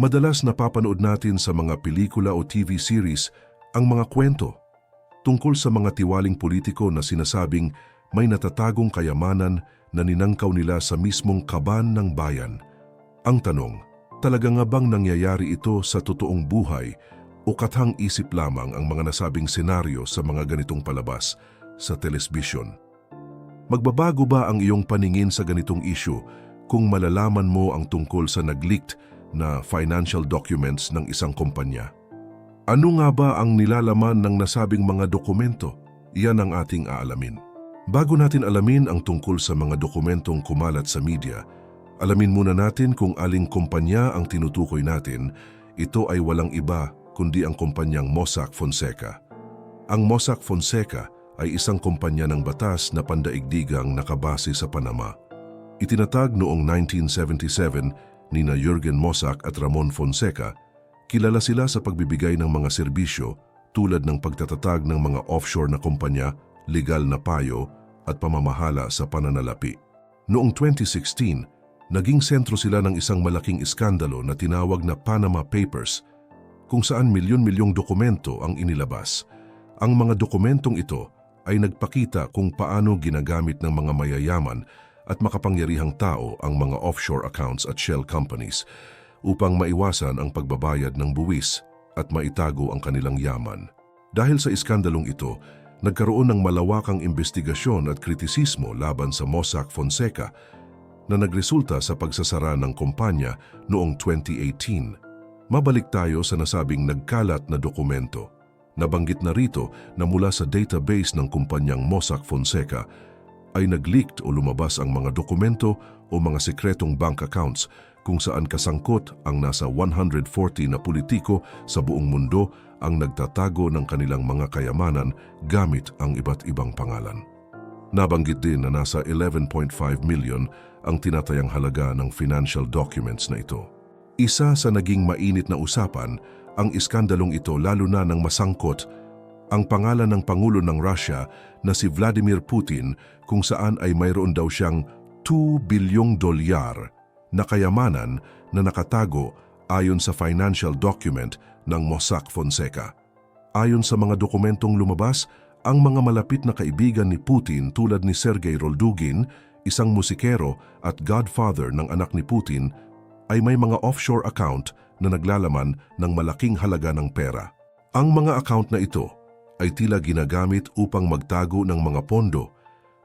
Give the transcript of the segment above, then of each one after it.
Madalas napapanood natin sa mga pelikula o TV series ang mga kwento tungkol sa mga tiwaling politiko na sinasabing may natatagong kayamanan na ninangkaw nila sa mismong kaban ng bayan. Ang tanong, talaga nga bang nangyayari ito sa totoong buhay o kathang isip lamang ang mga nasabing senaryo sa mga ganitong palabas sa telesbisyon? Magbabago ba ang iyong paningin sa ganitong issue kung malalaman mo ang tungkol sa nag-leaked na financial documents ng isang kumpanya? Ano nga ba ang nilalaman ng nasabing mga dokumento? Yan ang ating aalamin. Bago natin alamin ang tungkol sa mga dokumentong kumalat sa media, alamin muna natin kung aling kumpanya ang tinutukoy natin. Ito ay walang iba kundi ang kumpanyang Mossack Fonseca. Ang Mossack Fonseca ay isang kumpanya ng batas na pandaigdigang nakabase sa Panama. Itinatag noong 1977 ni na Jurgen Mossack at Ramon Fonseca, kilala sila sa pagbibigay ng mga serbisyo tulad ng pagtatatag ng mga offshore na kumpanya, legal na payo at pamamahala sa pananalapi. Noong 2016, naging sentro sila ng isang malaking iskandalo na tinawag na Panama Papers kung saan milyon-milyong dokumento ang inilabas. Ang mga dokumentong ito ay nagpakita kung paano ginagamit ng mga mayayaman at makapangyarihang tao ang mga offshore accounts at shell companies upang maiwasan ang pagbabayad ng buwis at maitago ang kanilang yaman. Dahil sa iskandalong ito, nagkaroon ng malawakang investigasyon at kritisismo laban sa Mossack Fonseca na nagresulta sa pagsasara ng kumpanya noong 2018. Mabalik tayo sa nasabing nagkalat na dokumento. Nabanggit na rito na mula sa database ng kumpanyang Mossack Fonseca ay nag-leaked o lumabas ang mga dokumento o mga sekretong bank accounts kung saan kasangkot ang nasa 140 na politiko sa buong mundo ang nagtatago ng kanilang mga kayamanan gamit ang iba't ibang pangalan. Nabanggit din na nasa 11.5 million ang tinatayang halaga ng financial documents na ito. Isa sa naging mainit na usapan ang iskandalong ito lalo na nang masangkot ang pangalan ng Pangulo ng Russia na si Vladimir Putin kung saan ay mayroon daw siyang 2 bilyong dolyar na kayamanan na nakatago ayon sa financial document ng Mossack Fonseca. Ayon sa mga dokumentong lumabas, ang mga malapit na kaibigan ni Putin tulad ni Sergei Roldugin, isang musikero at godfather ng anak ni Putin, ay may mga offshore account na naglalaman ng malaking halaga ng pera. Ang mga account na ito ay tila ginagamit upang magtago ng mga pondo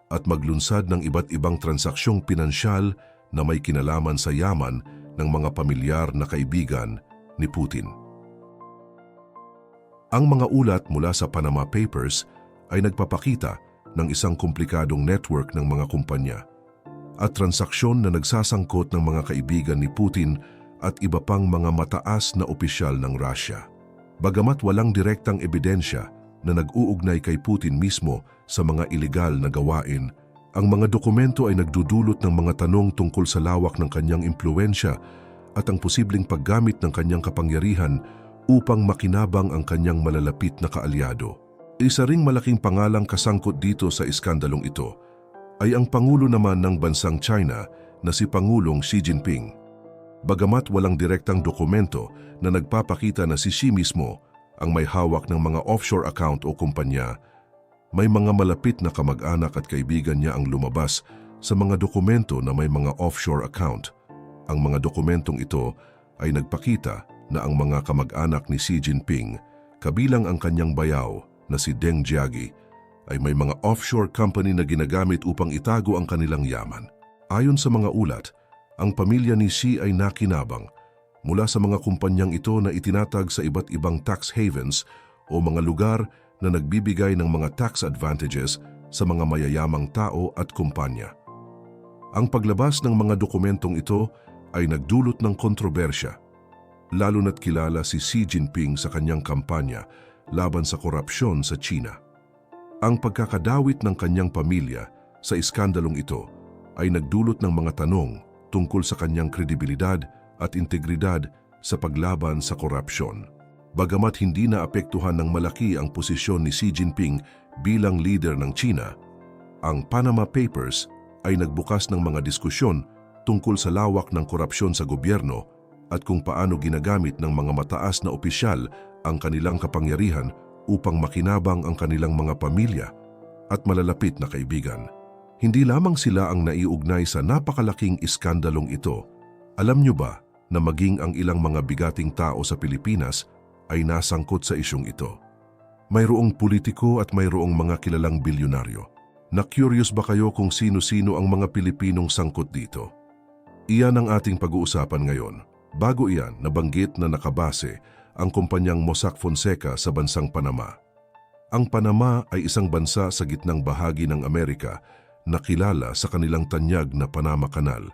at maglunsad ng iba't ibang transaksyong pinansyal na may kinalaman sa yaman ng mga pamilyar na kaibigan ni Putin. Ang mga ulat mula sa Panama Papers ay nagpapakita ng isang komplikadong network ng mga kumpanya at transaksyon na nagsasangkot ng mga kaibigan ni Putin at iba pang mga mataas na opisyal ng Russia. Bagamat walang direktang ebidensya na nag-uugnay kay Putin mismo sa mga ilegal na gawain, ang mga dokumento ay nagdudulot ng mga tanong tungkol sa lawak ng kanyang impluensya at ang posibleng paggamit ng kanyang kapangyarihan upang makinabang ang kanyang malalapit na kaalyado. Isa ring malaking pangalang kasangkot dito sa iskandalong ito ay ang Pangulo naman ng bansang China na si Pangulong Xi Jinping. Bagamat walang direktang dokumento na nagpapakita na si Xi mismo ang may hawak ng mga offshore account o kumpanya, may mga malapit na kamag-anak at kaibigan niya ang lumabas sa mga dokumento na may mga offshore account. Ang mga dokumentong ito ay nagpakita na ang mga kamag-anak ni Xi Jinping, kabilang ang kanyang bayaw na si Deng Jiagi, ay may mga offshore company na ginagamit upang itago ang kanilang yaman. Ayon sa mga ulat, ang pamilya ni Xi ay nakinabang mula sa mga kumpanyang ito na itinatag sa iba't ibang tax havens o mga lugar na nagbibigay ng mga tax advantages sa mga mayayamang tao at kumpanya. Ang paglabas ng mga dokumentong ito ay nagdulot ng kontrobersya, lalo na't kilala si Xi Jinping sa kanyang kampanya laban sa korupsyon sa China. Ang pagkakadawit ng kanyang pamilya sa iskandalong ito ay nagdulot ng mga tanong tungkol sa kanyang kredibilidad at integridad sa paglaban sa korupsyon. Bagamat hindi na apektuhan ng malaki ang posisyon ni Xi Jinping bilang leader ng China, ang Panama Papers ay nagbukas ng mga diskusyon tungkol sa lawak ng korupsyon sa gobyerno at kung paano ginagamit ng mga mataas na opisyal ang kanilang kapangyarihan upang makinabang ang kanilang mga pamilya at malalapit na kaibigan. Hindi lamang sila ang naiugnay sa napakalaking iskandalong ito. Alam nyo ba na maging ang ilang mga bigating tao sa Pilipinas ay nasangkot sa isyong ito? Mayroong politiko at mayroong mga kilalang bilyonaryo. Na-curious ba kayo kung sino-sino ang mga Pilipinong sangkot dito? Iyan ang ating pag-uusapan ngayon. Bago iyan, nabanggit na nakabase ang kumpanyang Mossack Fonseca sa bansang Panama. Ang Panama ay isang bansa sa gitnang bahagi ng Amerika na kilala sa kanilang tanyag na Panama Canal,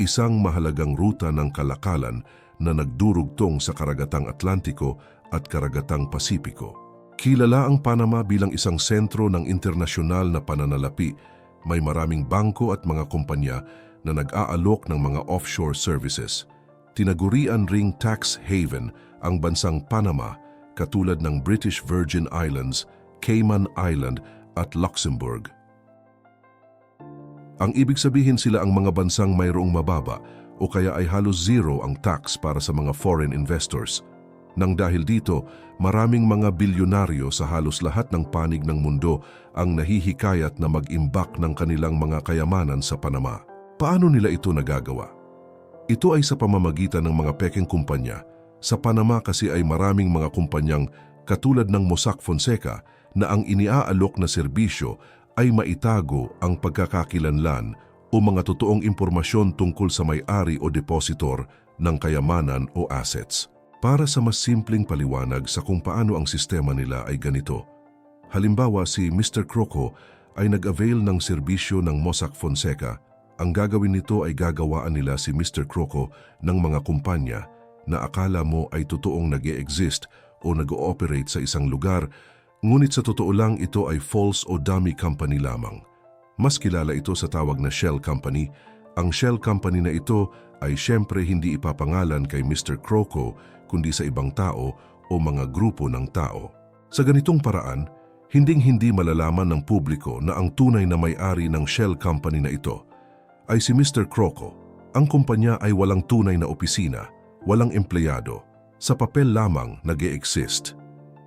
isang mahalagang ruta ng kalakalan na nagdurugtong sa karagatang Atlantiko at karagatang Pasipiko. Kilala ang Panama bilang isang sentro ng internasyonal na pananalapi. May maraming bangko at mga kumpanya na nag-aalok ng mga offshore services. Tinagurian ring tax haven ang bansang Panama katulad ng British Virgin Islands, Cayman Island at Luxembourg. Ang ibig sabihin sila ang mga bansang mayroong mababa o kaya ay halos zero ang tax para sa mga foreign investors. Nang dahil dito, maraming mga bilyonaryo sa halos lahat ng panig ng mundo ang nahihikayat na mag-imbak ng kanilang mga kayamanan sa Panama. Paano nila ito nagagawa? Ito ay sa pamamagitan ng mga pekeng kumpanya. Sa Panama kasi ay maraming mga kumpanyang katulad ng Mossack Fonseca na ang iniaalok na serbisyo ay maitago ang pagkakakilanlan o mga totoong impormasyon tungkol sa may-ari o depositor ng kayamanan o assets. Para sa mas simpleng paliwanag sa kung paano ang sistema nila ay ganito. Halimbawa si Mr. Croco ay nag-avail ng serbisyo ng Mossack Fonseca. Ang gagawin nito ay gagawaan nila si Mr. Croco ng mga kumpanya na akala mo ay totoong nag exist o nag-ooperate sa isang lugar Ngunit sa totoo lang ito ay false o dummy company lamang. Mas kilala ito sa tawag na shell company. Ang shell company na ito ay siyempre hindi ipapangalan kay Mr. Croco kundi sa ibang tao o mga grupo ng tao. Sa ganitong paraan, hinding-hindi malalaman ng publiko na ang tunay na may-ari ng shell company na ito ay si Mr. Croco. Ang kumpanya ay walang tunay na opisina, walang empleyado, sa papel lamang nag exist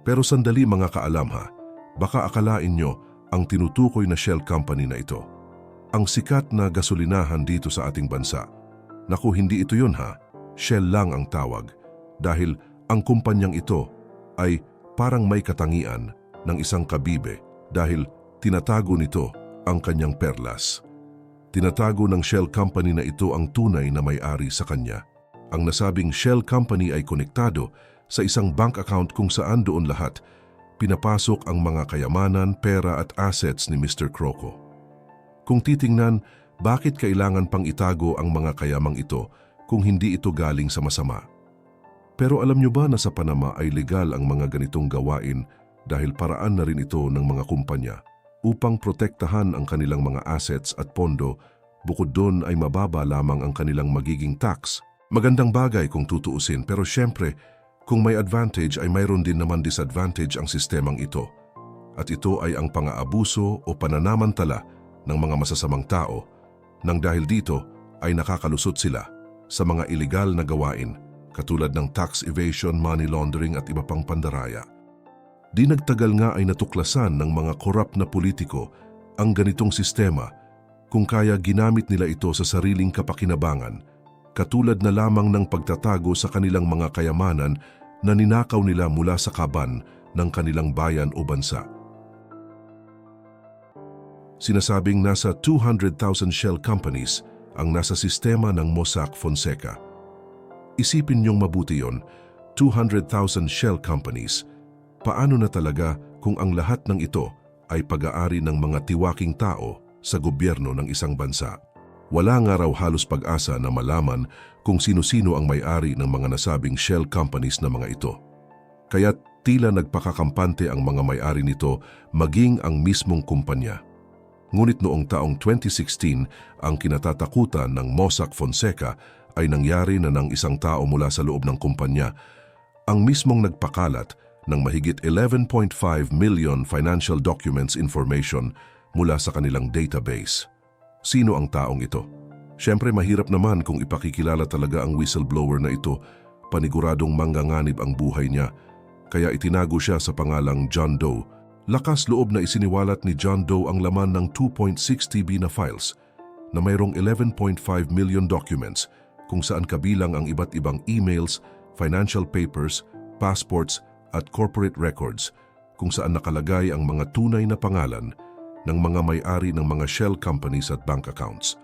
pero sandali mga kaalam ha, baka akalain nyo ang tinutukoy na shell company na ito. Ang sikat na gasolinahan dito sa ating bansa. Naku, hindi ito yun ha. Shell lang ang tawag. Dahil ang kumpanyang ito ay parang may katangian ng isang kabibe dahil tinatago nito ang kanyang perlas. Tinatago ng Shell Company na ito ang tunay na may-ari sa kanya. Ang nasabing Shell Company ay konektado sa isang bank account kung saan doon lahat pinapasok ang mga kayamanan, pera at assets ni Mr. Croco. Kung titingnan, bakit kailangan pang itago ang mga kayamang ito kung hindi ito galing sa masama? Pero alam nyo ba na sa Panama ay legal ang mga ganitong gawain dahil paraan na rin ito ng mga kumpanya upang protektahan ang kanilang mga assets at pondo bukod doon ay mababa lamang ang kanilang magiging tax. Magandang bagay kung tutuusin pero syempre kung may advantage ay mayroon din naman disadvantage ang sistemang ito. At ito ay ang pang-aabuso o pananamantala ng mga masasamang tao nang dahil dito ay nakakalusot sila sa mga ilegal na gawain katulad ng tax evasion, money laundering at iba pang pandaraya. Di nagtagal nga ay natuklasan ng mga korap na politiko ang ganitong sistema kung kaya ginamit nila ito sa sariling kapakinabangan katulad na lamang ng pagtatago sa kanilang mga kayamanan na ninakaw nila mula sa kaban ng kanilang bayan o bansa. Sinasabing nasa 200,000 shell companies ang nasa sistema ng Mossack Fonseca. Isipin niyong mabuti yon, 200,000 shell companies. Paano na talaga kung ang lahat ng ito ay pag-aari ng mga tiwaking tao sa gobyerno ng isang bansa? Wala nga raw halos pag-asa na malaman kung sino-sino ang may-ari ng mga nasabing shell companies na mga ito. Kaya tila nagpakakampante ang mga may-ari nito maging ang mismong kumpanya. Ngunit noong taong 2016, ang kinatatakutan ng Mossack Fonseca ay nangyari na ng isang tao mula sa loob ng kumpanya, ang mismong nagpakalat ng mahigit 11.5 million financial documents information mula sa kanilang database. Sino ang taong ito? Siyempre mahirap naman kung ipakikilala talaga ang whistleblower na ito, paniguradong mangganganib ang buhay niya. Kaya itinago siya sa pangalang John Doe. Lakas loob na isiniwalat ni John Doe ang laman ng 2.6 TB na files na mayroong 11.5 million documents kung saan kabilang ang iba't ibang emails, financial papers, passports at corporate records kung saan nakalagay ang mga tunay na pangalan ng mga may-ari ng mga shell companies at bank accounts.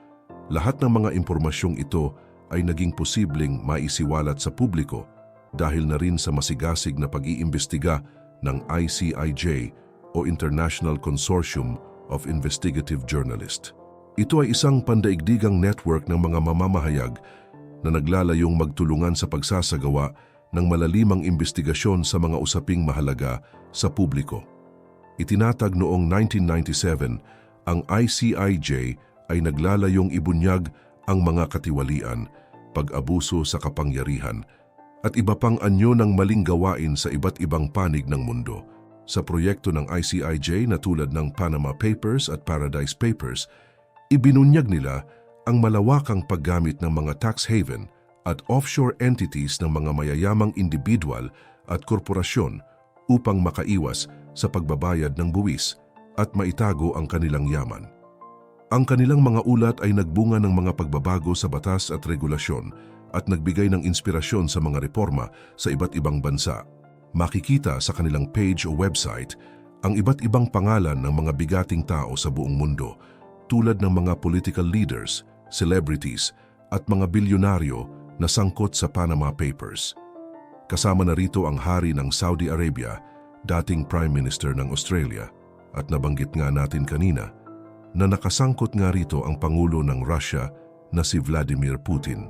Lahat ng mga impormasyong ito ay naging posibleng maisiwalat sa publiko dahil na rin sa masigasig na pag-iimbestiga ng ICIJ o International Consortium of Investigative Journalists. Ito ay isang pandaigdigang network ng mga mamamahayag na naglalayong magtulungan sa pagsasagawa ng malalimang imbestigasyon sa mga usaping mahalaga sa publiko. Itinatag noong 1997, ang ICIJ ay naglalayong ibunyag ang mga katiwalian, pag-abuso sa kapangyarihan, at iba pang anyo ng maling gawain sa iba't ibang panig ng mundo. Sa proyekto ng ICIJ na tulad ng Panama Papers at Paradise Papers, ibinunyag nila ang malawakang paggamit ng mga tax haven at offshore entities ng mga mayayamang individual at korporasyon upang makaiwas sa pagbabayad ng buwis at maitago ang kanilang yaman. Ang kanilang mga ulat ay nagbunga ng mga pagbabago sa batas at regulasyon at nagbigay ng inspirasyon sa mga reforma sa iba't ibang bansa. Makikita sa kanilang page o website ang iba't ibang pangalan ng mga bigating tao sa buong mundo tulad ng mga political leaders, celebrities at mga bilyonaryo na sangkot sa Panama Papers. Kasama na rito ang hari ng Saudi Arabia, dating Prime Minister ng Australia, at nabanggit nga natin kanina na nakasangkot nga rito ang Pangulo ng Russia na si Vladimir Putin.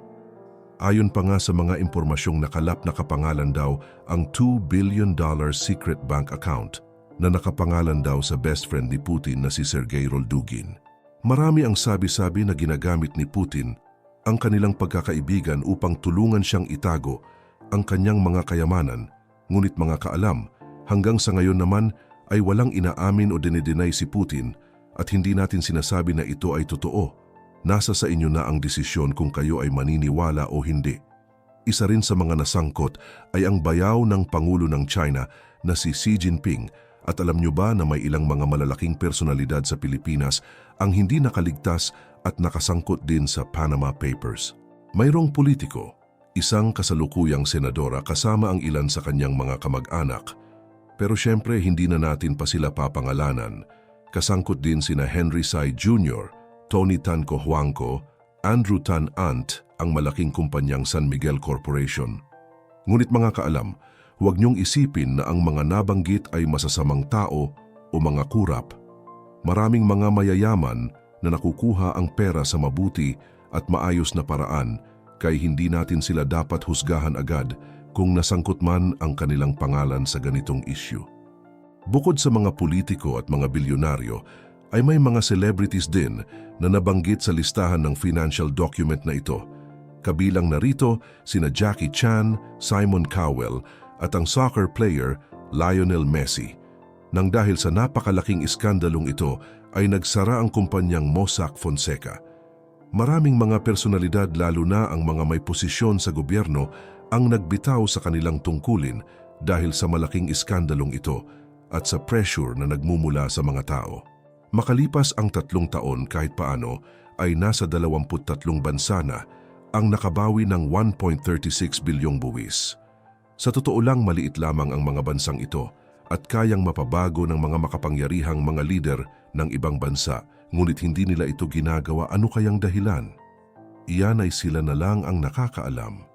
Ayon pa nga sa mga impormasyong nakalap na kapangalan daw ang $2 billion secret bank account na nakapangalan daw sa best friend ni Putin na si Sergei Roldugin. Marami ang sabi-sabi na ginagamit ni Putin ang kanilang pagkakaibigan upang tulungan siyang itago ang kanyang mga kayamanan, ngunit mga kaalam, hanggang sa ngayon naman ay walang inaamin o dinideny si Putin at hindi natin sinasabi na ito ay totoo. Nasa sa inyo na ang desisyon kung kayo ay maniniwala o hindi. Isa rin sa mga nasangkot ay ang bayaw ng Pangulo ng China na si Xi Jinping at alam nyo ba na may ilang mga malalaking personalidad sa Pilipinas ang hindi nakaligtas at nakasangkot din sa Panama Papers? Mayroong politiko, isang kasalukuyang senadora kasama ang ilan sa kanyang mga kamag-anak. Pero syempre hindi na natin pa sila papangalanan. Kasangkot din sina Henry Sy Jr., Tony Tan Cojuangco, Andrew Tan Ant, ang malaking kumpanyang San Miguel Corporation. Ngunit mga kaalam, huwag niyong isipin na ang mga nabanggit ay masasamang tao o mga kurap. Maraming mga mayayaman na nakukuha ang pera sa mabuti at maayos na paraan kay hindi natin sila dapat husgahan agad kung nasangkot man ang kanilang pangalan sa ganitong issue. Bukod sa mga politiko at mga bilyonaryo, ay may mga celebrities din na nabanggit sa listahan ng financial document na ito. Kabilang narito sina Jackie Chan, Simon Cowell at ang soccer player Lionel Messi. Nang dahil sa napakalaking iskandalong ito ay nagsara ang kumpanyang Mossack Fonseca. Maraming mga personalidad lalo na ang mga may posisyon sa gobyerno ang nagbitaw sa kanilang tungkulin dahil sa malaking iskandalong ito at sa pressure na nagmumula sa mga tao. Makalipas ang tatlong taon kahit paano ay nasa 23 bansa na ang nakabawi ng 1.36 bilyong buwis. Sa totoo lang maliit lamang ang mga bansang ito at kayang mapabago ng mga makapangyarihang mga lider ng ibang bansa ngunit hindi nila ito ginagawa ano kayang dahilan. Iyan ay sila na lang ang nakakaalam.